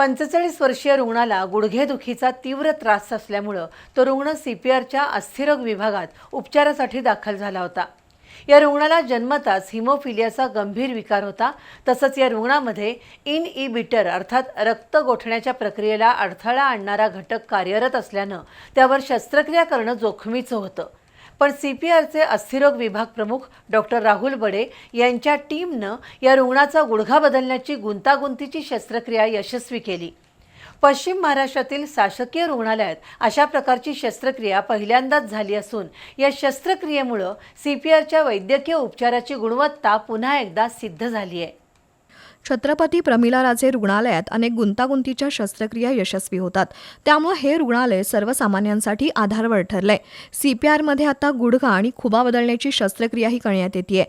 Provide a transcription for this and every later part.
पंचेचाळीस वर्षीय रुग्णाला गुडघेदुखीचा तीव्र त्रास असल्यामुळं तो रुग्ण सी पी आरच्या अस्थिरोग विभागात उपचारासाठी दाखल झाला होता. या रुग्णाला जन्मताच हिमोफिलियाचा गंभीर विकार होता. तसंच या रुग्णामध्ये इन ई बिटर अर्थात रक्त गोठण्याच्या प्रक्रियेला अडथळा आणणारा घटक कार्यरत असल्यानं त्यावर शस्त्रक्रिया करणं जोखमीचं होतं. पण सी पी आरचे अस्थिरोग विभाग प्रमुख डॉक्टर राहुल बडे यांच्या टीमनं या रुग्णाचा गुडघा बदलण्याची गुंतागुंतीची शस्त्रक्रिया यशस्वी केली. पश्चिम महाराष्ट्रातील शासकीय रुग्णालयात अशा प्रकारची शस्त्रक्रिया पहिल्यांदाच झाली असून या शस्त्रक्रियेमुळं सी पी आरच्या वैद्यकीय उपचाराची गुणवत्ता पुन्हा एकदा सिद्ध झाली आहे छत्रपती प्रमिलाराजे रुग्णालयात अनेक गुंतागुंतीच्या शस्त्रक्रिया यशस्वी होतात. त्यामुळे हे रुग्णालय सर्वसामान्यांसाठी आधारवर ठरलंय. सीपीआरमध्ये आता गुडघा आणि खुबा बदलण्याची शस्त्रक्रियाही करण्यात येते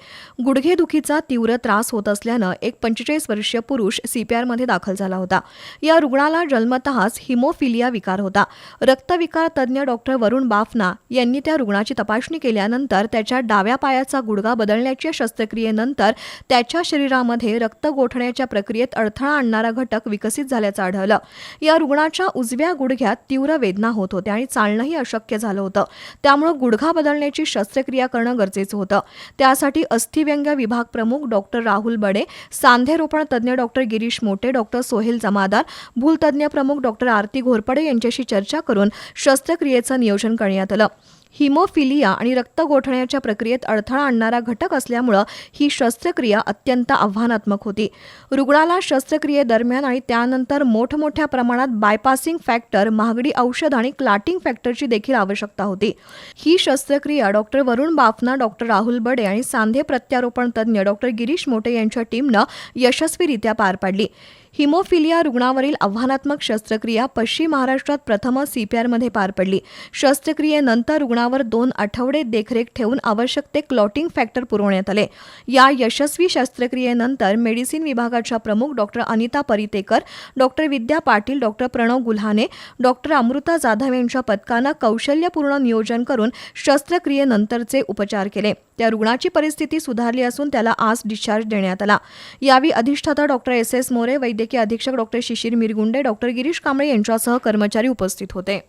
गुडघेदुखीचा तीव्र त्रास होत असल्यानं एक पंचेचाळीस वर्षीय पुरुष सीपीआरमध्ये दाखल झाला होता. या रुग्णाला जन्मतःच हिमोफिलिया विकार होता. रक्तविकार तज्ज्ञ डॉक्टर वरुण बाफना यांनी त्या रुग्णाची तपासणी केल्यानंतर त्याच्या डाव्या पायाचा गुडघा बदलण्याच्या शस्त्रक्रियेनंतर त्याच्या शरीरामध्ये रक्त राखण्याच्या प्रक्रियेत अडथळा आणणारा घटक विकसित झाल्याचं आढळलं. या रुग्णाच्या उजव्या गुडघ्यात तीव्र वेदना होत होत्या आणि चालणंही अशक्य झालं होतं. त्यामुळे गुडघा बदलण्याची शस्त्रक्रिया करणं गरजेचं होतं. त्यासाठी अस्थिव्यंग विभाग प्रमुख डॉक्टर राहुल बडे सांधेरोपण तज्ज्ञ डॉक्टर गिरीश मोटे डॉक्टर सोहेल जमादार भूलतज्ज्ञ प्रमुख डॉक्टर आरती घोरपडे यांच्याशी चर्चा करून शस्त्रक्रियेचं नियोजन करण्यात आलं. हिमोफिलिया आणि रक्त गोठण्याच्या प्रक्रियेत अडथळा आणणारा घटक असल्यामुळं ही शस्त्रक्रिया अत्यंत आव्हानात्मक होती. रुग्णाला शस्त्रक्रियेदरम्यान आणि त्यानंतर मोठमोठ्या प्रमाणात बायपासिंग फॅक्टर महागडी औषध आणि क्लाटिंग फॅक्टरची देखील आवश्यकता होती. ही शस्त्रक्रिया डॉक्टर वरुण बाफना डॉक्टर राहुल बडे आणि सांधे प्रत्यारोपण तज्ज्ञ डॉक्टर गिरीश मोटे यांच्या टीमनं यशस्वीरित्या पार पाडली. हिमोफिलिया रुग्णावरील आव्हानात्मक शस्त्रक्रिया पश्चिम महाराष्ट्रात प्रथमच सीपीआरमध्ये पार पडली. शस्त्रक्रियेनंतर रुग्णावर दोन आठवडे देखरेख ठेवून आवश्यक ते क्लॉटिंग फॅक्टर पुरवण्यात आले. या यशस्वी शस्त्रक्रियेनंतर मेडिसिन विभागाच्या प्रमुख doctor Anita Paritekar doctor Vidya Patil doctor Pranav Gulhane doctor Amruta Jadhav यांच्या पथकानं कौशल्यपूर्ण नियोजन करून शस्त्रक्रियेनंतरचे उपचार केले. त्या रुग्णाची परिस्थिती सुधारली असून त्याला आज डिस्चार्ज देण्यात आला. यावेळी अधिष्ठाता डॉक्टर एस एस मोरे वैद्य वैद्यकीय अधीक्षक डॉक्टर शिशिर मिरगुंडे डॉक्टर गिरीश कांबळे यांच्यासह कर्मचारी उपस्थित होते.